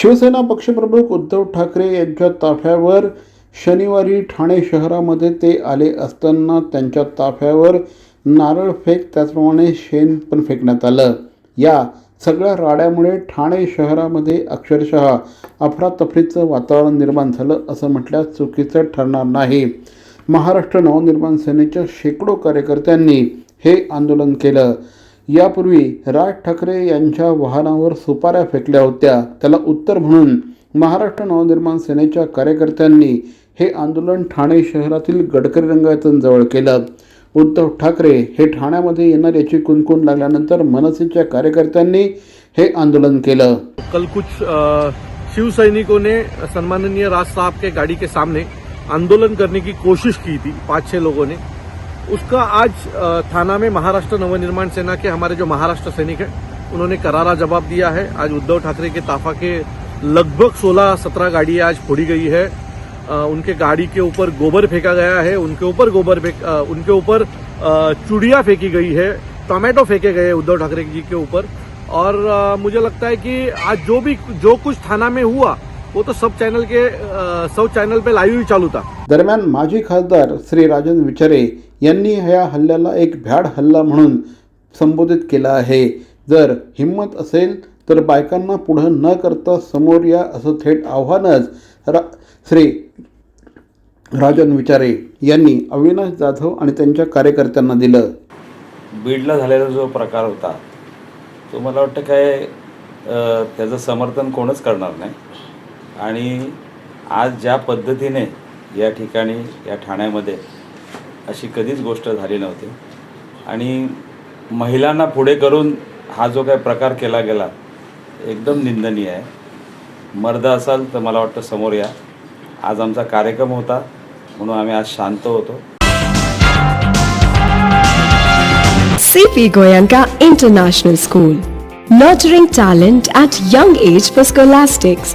शिवसेना पक्षप्रमुख उद्धव ठाकरे यांच्या ताफ्यावर शनिवारी ठाणे शहरामध्ये ते आले असताना त्यांच्या ताफ्यावर नारळ फेक त्याचप्रमाणे शेण पण फेकण्यात आलं. या सगळ्या राड्यामुळे ठाणे शहरामध्ये अक्षरशः अफरातफरीचं वातावरण निर्माण झालं असं म्हटल्यास चुकीचं ठरणार नाही. महाराष्ट्र नवनिर्माण सेनेच्या शेकडो कार्यकर्त्यांनी हे आंदोलन केलं. यापूर्वी राज ठाकरे यांच्या वाहनावर सुपाऱ्या फेकल्या होत्या. त्याला उत्तर म्हणून महाराष्ट्र नवनिर्माण सेनेच्या कार्यकर्त्यांनी हे आंदोलन ठाणे शहरातील गडकरी रंगायतन जवळ केलं. उद्धव ठाकरे हे ठाण्यामध्ये येणार याची कुणकुण लागल्यानंतर मनसेच्या कार्यकर्त्यांनी हे आंदोलन केलं. कल कुछ शिव सैनिकों ने सन्माननीय राज साहब के गाड़ी के सामने आंदोलन करने की कोशिश की थी पांच छह लोगों ने। उसका आज थाना में महाराष्ट्र नवनिर्माण सेना के हमारे जो महाराष्ट्र सैनिक हैं, उन्होंने करारा जवाब दिया है। आज उद्धव ठाकरे के ताफा के लगभग 16-17 गाड़ियाँ आज फोड़ी गई है। उनके गाड़ी के ऊपर गोबर फेंका गया है, उनके ऊपर गोबर फेंक उनके ऊपर चूड़ियाँ फेंकी गई है, टोमेटो फेंके गए उद्धव ठाकरे जी के ऊपर। और मुझे लगता है कि आज जो भी, जो कुछ थाना में हुआ वो तो सब चैनल के सब चैनल पे लाइव ही चालू था। दरम्यान माजी खासदार श्री राजन विचारे यांनी या हल्ल्याला एक भ्याड हल्ला म्हणून संबोधित केला आहे. जर हिंमत असेल तर बायकांना पुढं न करता समोर या असं थेट आव्हानच रा श्री राजन विचारे यांनी अविनाश जाधव आणि त्यांच्या कार्यकर्त्यांना दिलं. बीडला झालेला जो प्रकार होता तो मला वाटतं काय त्याचं समर्थन कोणच करणार नाही. आणि आज ज्या पद्धतीने या ठिकाणी या ठाण्यामध्ये अशी कधीच गोष्ट झाली नव्हती. आणि महिलांना पुढे करून हा जो काही प्रकार केला गेला एकदम निंदनीय आहे. मर्द असाल तर मला वाटतं समोर या. आज आमचा कार्यक्रम होता म्हणून आम्ही आज शांत होतो. CP Goenka international school nurturing talent at young age for scholastics,